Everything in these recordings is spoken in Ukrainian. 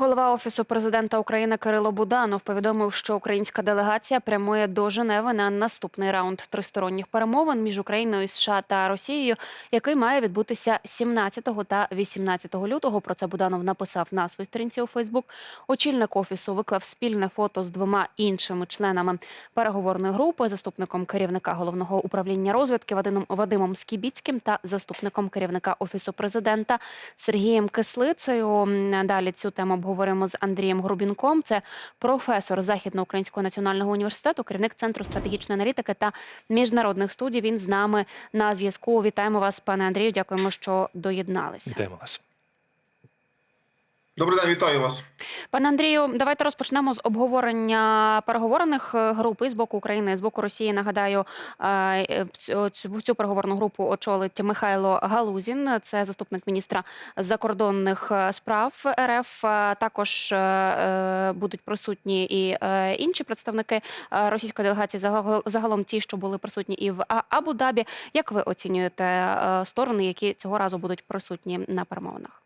Голова офісу президента України Кирило Буданов повідомив, що українська делегація прямує до Женеви на наступний раунд тристоронніх перемовин між Україною, США та Росією, який має відбутися 17 та 18 лютого. Про це Буданов написав на своїй сторінці у Фейсбук. Очільник офісу виклав спільне фото з двома іншими членами переговорної групи, заступником керівника головного управління розвідки Вадимом Вадимом Скібіцьким та заступником керівника офісу президента Сергієм Кислицею. Далі цю тему обговоримо з Андрієм Грубінком. Це професор Західноукраїнського національного університету, керівник центру стратегічної аналітики та міжнародних студій. Він з нами на зв'язку. Вітаємо вас, пане Андрію. Дякуємо, що доєдналися. Вітаємо вас. Добрий день, вітаю вас. Пане Андрію, давайте розпочнемо з обговорення переговорних е, груп і з боку України, і з боку Росії. Нагадаю, е, цю, цю цю переговорну групу очолить Михайло Галузін. Це заступник міністра закордонних е, справ РФ. Е, Також е, е, будуть присутні і е, інші представники е, російської делегації. загал- Загалом ті, що були присутні і в Абу-Дабі. Як ви оцінюєте е, сторони, які цього разу будуть присутні на перемовинах?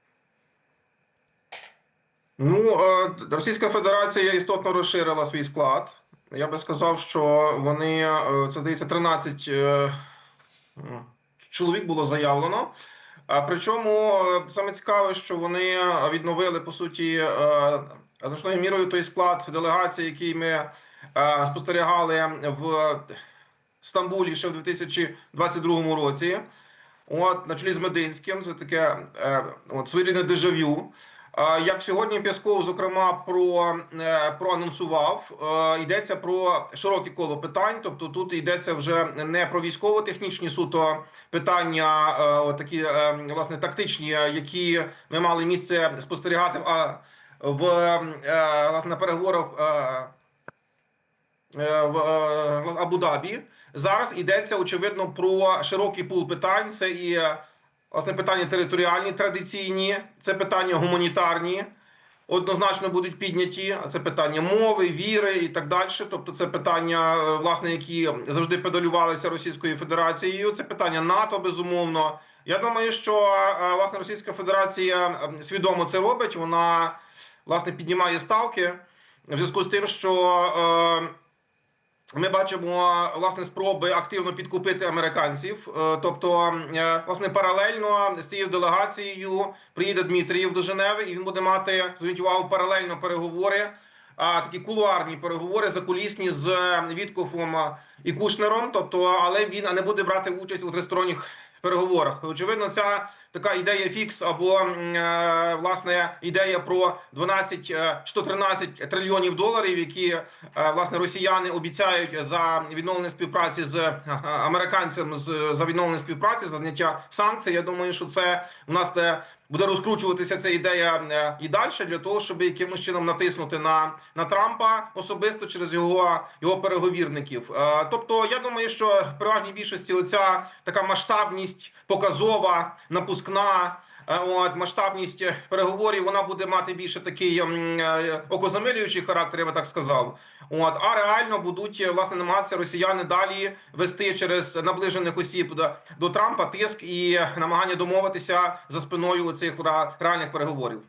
Ну, е, Російська Федерація істотно розширила свій склад. Я би сказав, що вони е, це здається 13 е, чоловік було заявлено. Причому саме цікаве, що вони відновили по суті значною мірою той склад делегації, який ми спостерігали в Стамбулі ще в 2022 році. От на чолі з Мединським, це таке от своєрідне дежавю. Як сьогодні Пєсков, зокрема, про е, проанонсував, е, йдеться про широке коло питань. Тобто тут йдеться вже не про військово-технічні суто питання, е, такі власне тактичні, які ми мали місце спостерігати в власне переговорах. в Абу-Дабі. Зараз йдеться очевидно про широкий пул питань. Це і власне питання територіальні, традиційні, це питання гуманітарні. Однозначно будуть підняті. Це питання мови, віри і так далі. Тобто, це питання, е, власне, які завжди педалювалися Російською Федерацією. Це питання НАТО, безумовно. Я думаю, що е, власне Російська Федерація е, свідомо це робить. Вона власне піднімає ставки в зв'язку з тим, що. Е, ми бачимо власне спроби активно підкупити американців. Е, Тобто, е, власне, паралельно з цією делегацією приїде Дмитрієв до Женеви, і він буде мати зверніть увагу паралельно переговори. А такі кулуарні переговори закулісні з Віткофом і Кушнером. Тобто, але він не буде брати участь у тристоронніх переговорах. Очевидно, ця така ідея фікс або е, власне ідея про 12 е, чи 13 трильйонів доларів, які е, власне росіяни обіцяють за відновлення співпраці з е, американцем за відновлення співпраці за зняття санкцій. Я думаю, що це у нас е, буде розкручуватися ця ідея е, і далі для того, щоб якимось чином натиснути на, на Трампа особисто через його його переговірників. Е, Тобто, я думаю, що переважній більшості оця така масштабність показова, напускна. Е, От масштабність переговорів вона буде мати більше такий е, окозамилюючий характер, я би так сказав. От а реально будуть е, власне намагатися росіяни далі вести через наближених осіб до, до Трампа тиск і намагання домовитися за спиною цих реальних переговорів.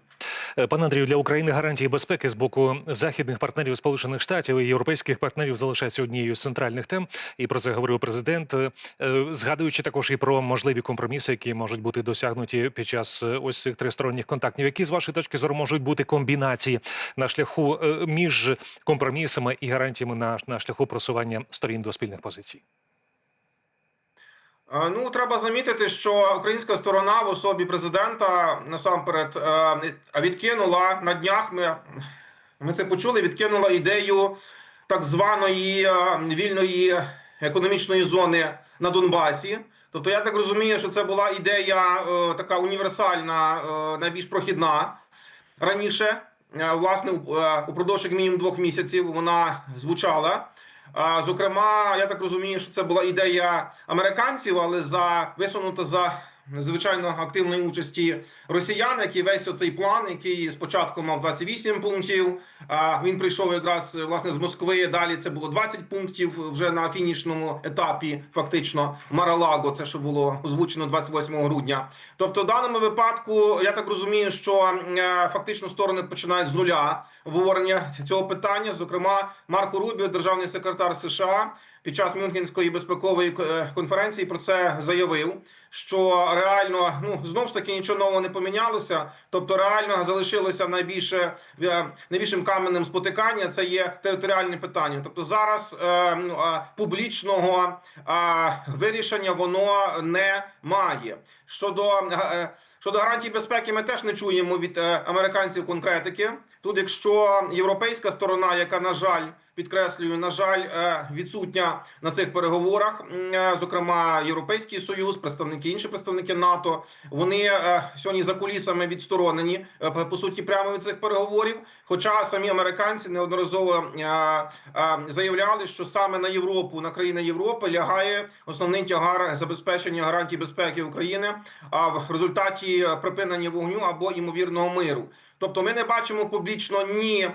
Е, Пане Андрію, для України гарантії безпеки з боку західних партнерів Сполучених Штатів і європейських партнерів залишається однією з центральних тем. І про це говорив президент, Е, е, згадуючи також і про можливі компроміси, які можуть бути досягнуті під час ось цих тристоронніх контактів. Які з вашої точки зору можуть бути комбінації на шляху між компромісами і гарантіями на, на шляху просування сторін до спільних позицій? Е, Ну, треба замітити, що українська сторона в особі президента насамперед е, відкинула на днях. Ми, ми це почули. Відкинула ідею так званої е, вільної економічної зони на Донбасі. Тобто, я так розумію, що це була ідея така універсальна, найбільш прохідна раніше. Власне, упродовж як мінімум двох місяців вона звучала. Зокрема, я так розумію, що це була ідея американців, але за висунута за звичайно активної участі росіян, які весь оцей план, який спочатку мав 28 пунктів. А він прийшов якраз власне з Москви. Далі це було 20 пунктів вже на фінішному етапі. Фактично Маралаго, це що було озвучено 28 грудня. Тобто, в даному випадку я так розумію, що е, фактично сторони починають з нуля обговорення цього питання. Зокрема, Марко Рубіо, державний секретар США. Під час Мюнхенської безпекової е, конференції про це заявив, що реально ну знову ж таки нічого нового не помінялося. Тобто, реально залишилося найбільше е, найбільшим каменем спотикання. Це є територіальне питання. Тобто, зараз е, ну, публічного а, вирішення воно не має. Щодо е, щодо гарантій безпеки, ми теж не чуємо від е, американців конкретики. Тут, якщо європейська сторона, яка на жаль підкреслюю, на жаль, е, відсутня на цих переговорах. е, Зокрема, Європейський Союз, представники інші представники НАТО. Вони сьогодні за кулісами відсторонені по- суті прямо від цих переговорів. Хоча самі американці неодноразово заявляли, що саме на Європу, на країни Європи лягає основний тягар забезпечення гарантій безпеки України. А в результаті е, припинення вогню або імовірного миру. Тобто ми не бачимо публічно ні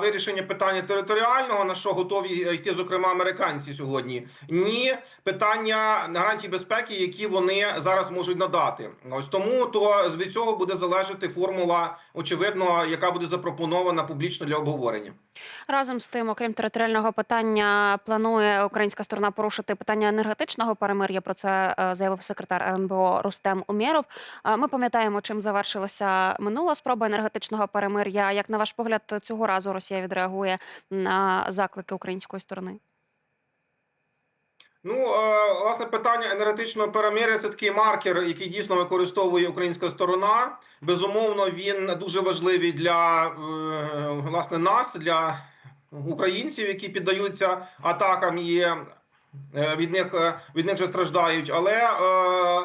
вирішення питання територіального, на що готові е, йти, зокрема, американці сьогодні, ні питання гарантій безпеки, які вони зараз можуть надати. Ось тому то від цього буде залежати формула, очевидно, яка буде запропонована публічно для обговорення. Разом з тим, окрім територіального питання, планує українська сторона порушити питання енергетичного перемир'я. Про це е, заявив секретар РНБО Рустем Умєров. Е, Ми пам'ятаємо, чим завершилася минула спроба енергетичного перемир'я. Як на ваш погляд, цього разу Росія відреагує на заклики української сторони? Ну, е, власне, питання енергетичного перемир'я це такий маркер, який дійсно використовує українська сторона. Безумовно, він дуже важливий для е, власне нас, для українців, які піддаються атакам і від них е, від них же страждають. Але е,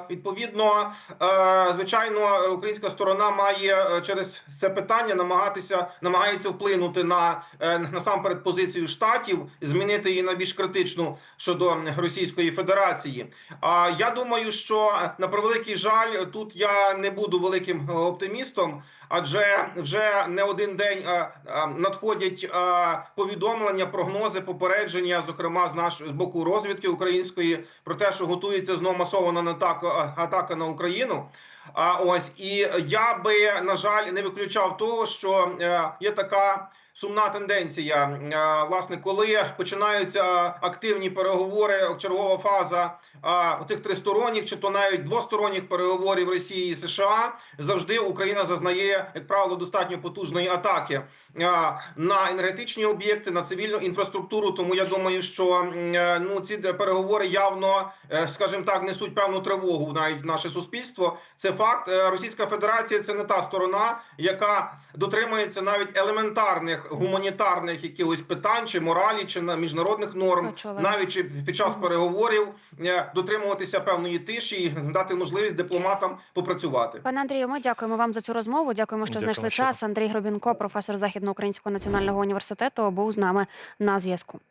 відповідно, е, звичайно, українська сторона має е, через це питання намагатися намагається вплинути на е, насамперед позицію штатів, змінити її на більш критичну щодо Російської Федерації. А я думаю, що на превеликий жаль, тут я не буду великим е, оптимістом. Адже вже не один день е, е, надходять е, повідомлення, прогнози, попередження, зокрема з наш з боку розвідки української, про те, що готується знову масована атака, на Україну. А ось і я би на жаль не виключав того, що є така сумна тенденція. Е, Власне, коли починаються активні переговори, чергова фаза е, цих тристоронніх чи то навіть двосторонніх переговорів Росії і США, завжди Україна зазнає, як правило, достатньо потужної атаки е, на енергетичні об'єкти, на цивільну інфраструктуру. Тому я думаю, що е, ну ці переговори явно, е, скажімо так, несуть певну тривогу навіть в наше суспільство. Це факт. Е, Російська Федерація це не та сторона, яка дотримується навіть елементарних гуманітарних якихось питань, чи моралі, чи на міжнародних норм, Почула. навіть чи під час переговорів е, дотримуватися певної тиші і дати можливість дипломатам попрацювати. Пане Андрію, ми дякуємо вам за цю розмову. Дякуємо, що Дякую знайшли що. час. Андрій Гробінко, професор Західноукраїнського національного університету, був з нами на зв'язку.